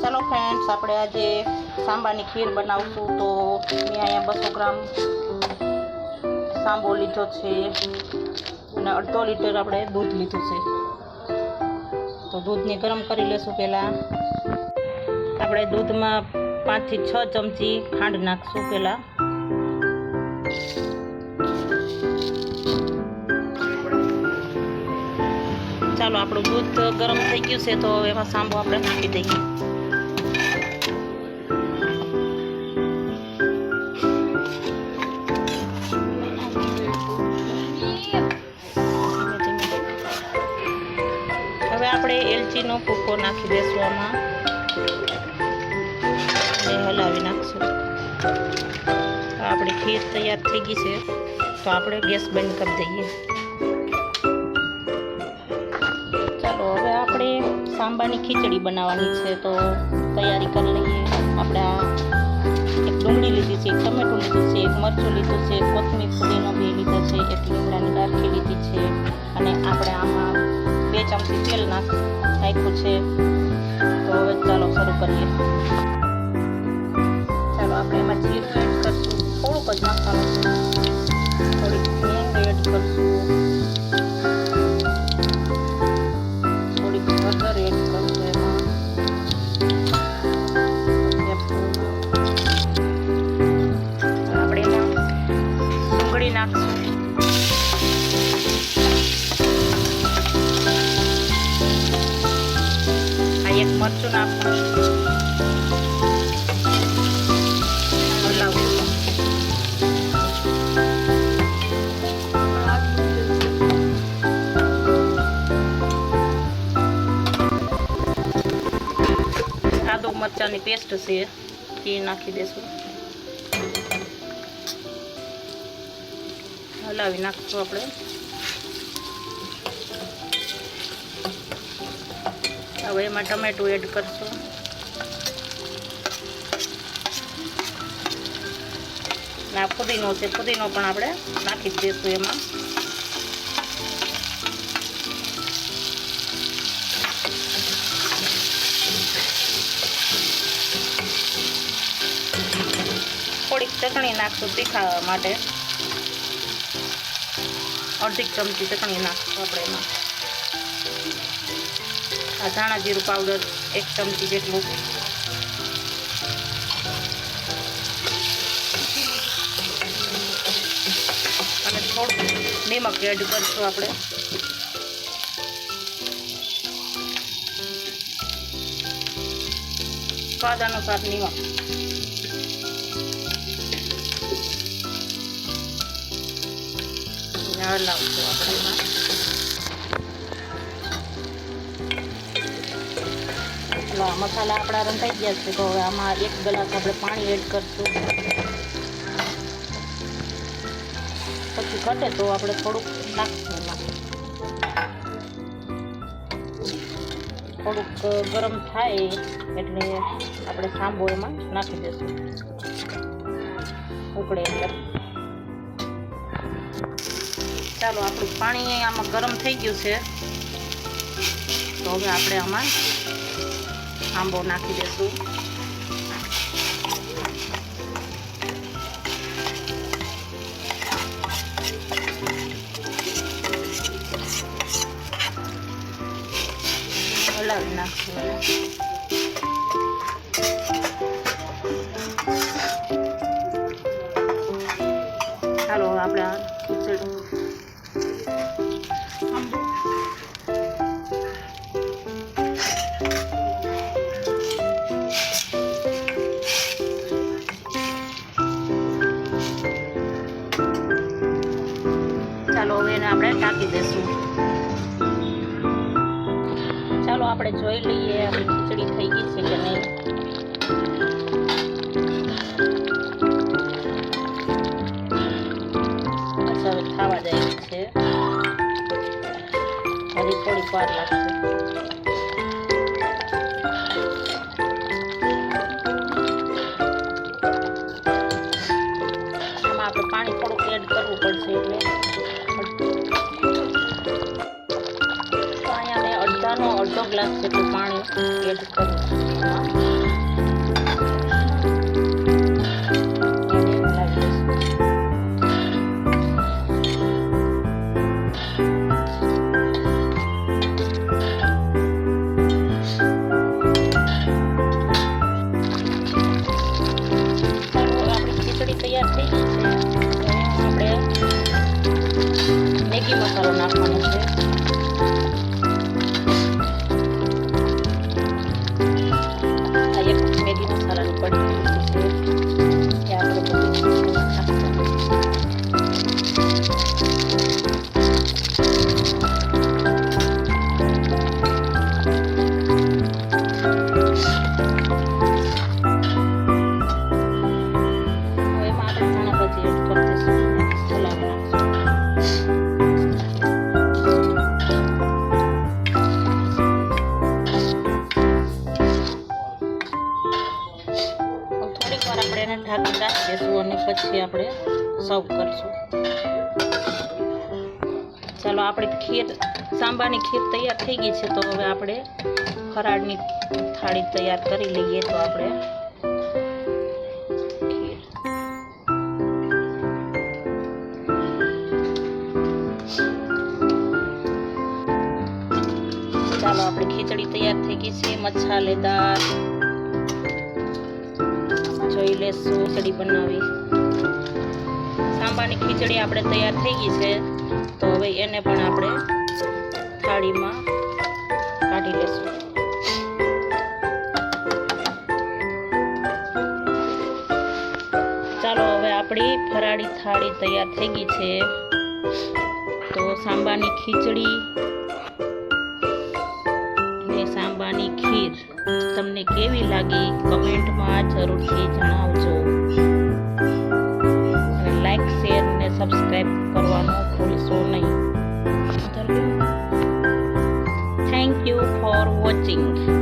ચાલો ફ્રેન્ડ્સ આપણે આજે સાંબાની ખીર બનાવશું તો મેં અહીંયા બસો ગ્રામ સાંબો લીધો છે અને અડધો લીટર આપણે દૂધ લીધું છે. તો દૂધને ગરમ કરી લેશું પહેલાં. આપણે દૂધમાં પાંચથી છ ચમચી ખાંડ નાખશું પહેલાં. ચાલો, આપણું દૂધ ગરમ થઈ ગયું છે, તો એમાં સાંબો આપણે નાખી દઈએ. હવે આપણે એલચીનો ભૂકો નાખી દઈશું આમાં. અને હલાવી નાખશું. તો આપણી ખીર તૈયાર થઈ ગઈ છે, તો આપણે ગેસ બંધ કરી દઈએ. સાંબાની ખીચડી બનાવવાની છે, તો તૈયારી કરી લઈએ. આપણે આ એક ડુંગળી લીધી છે, એક ટમેટું લીધું છે, એક મરચું લીધું છે, કોથમીર ફુદીનો બે લીધા છે, એક લીમડાની ડાળખી લીધી છે, અને આપણે આમાં બે ચમચી તેલ નાખ, નાખ્યું છે. તો હવે ચાલો શરૂ કરીએ. ચાલો, આપણે એમાં મરચું આદુ મરચાંની પેસ્ટ છે એ નાખી દેશું. હલાવી નાખશું આપણે. હવે એમાં ટમેટું એડ કરશું. ના ફુદીનો છે ફુદીનો પણ આપણે નાખી જ દઈશું એમાં. થોડીક ચટણી નાખશું તીખા માટે. અડધી ચમચી ચટણી નાખશું આપણે એમાં. ધાણા જીરું પાવડર એક ચમચી જેટલું. અને થોડું નિમક એડ કરશું આપણે. સ્વાદ અનુસાર નિમક. હલાવશું આપણે. મસાલા આપણા રંધાઈ ગયા છે, તો હવે આમાં એક ગ્લાસ આપણે પાણી એડ કરશું. પછી ઘટે તો આપણે થોડુંક નાખશું. એમાં થોડુંક ગરમ થાય એટલે આપણે સાંભો એમાં નાખી દઈશું. ઉકળે એટલે. ચાલો, આપણું પાણી આમાં ગરમ થઈ ગયું છે. તો હવે આપણે આમાં આંબો નાખી દેશું હલાવી નાખશું. ચાલો આપણે ટાંકી દઈશું ચાલો, આપણે જોઈ લઈએ આપણી ખીચડી થઈ ગઈ છે કે નહીં. બસ ખાવા જાય છે. હજી થોડીક વાર આપણે પાણી થોડુંક જેટલું પાણી એડ કરી પછી આપણે સર્વ કરીશું. ચાલો, આપણે ખીર, સાંબાની ખીર તૈયાર થઈ ગઈ છે, તો હવે આપણે ફરાળની થાળી તૈયાર કરી લઈએ તો આપણે ચાલો, આપણી ખીચડી તૈયાર થઈ ગઈ છે, મસાલેદાર. જોઈ લેશું ખીચડી બનાવી. સાંબાની ખીચડી આપણે તૈયાર થઈ ગઈ છે. તો હવે એને પણ આપણે થાળીમાં કાઢી લઈશું ચાલો હવે આપણી ફરાળી થાળી તૈયાર થઈ ગઈ છે. તો સાંબાની ખીચડી ને સાંબાની ખીર. તમને કેવી લાગી? કમેન્ટમાં જરૂરથી નહીં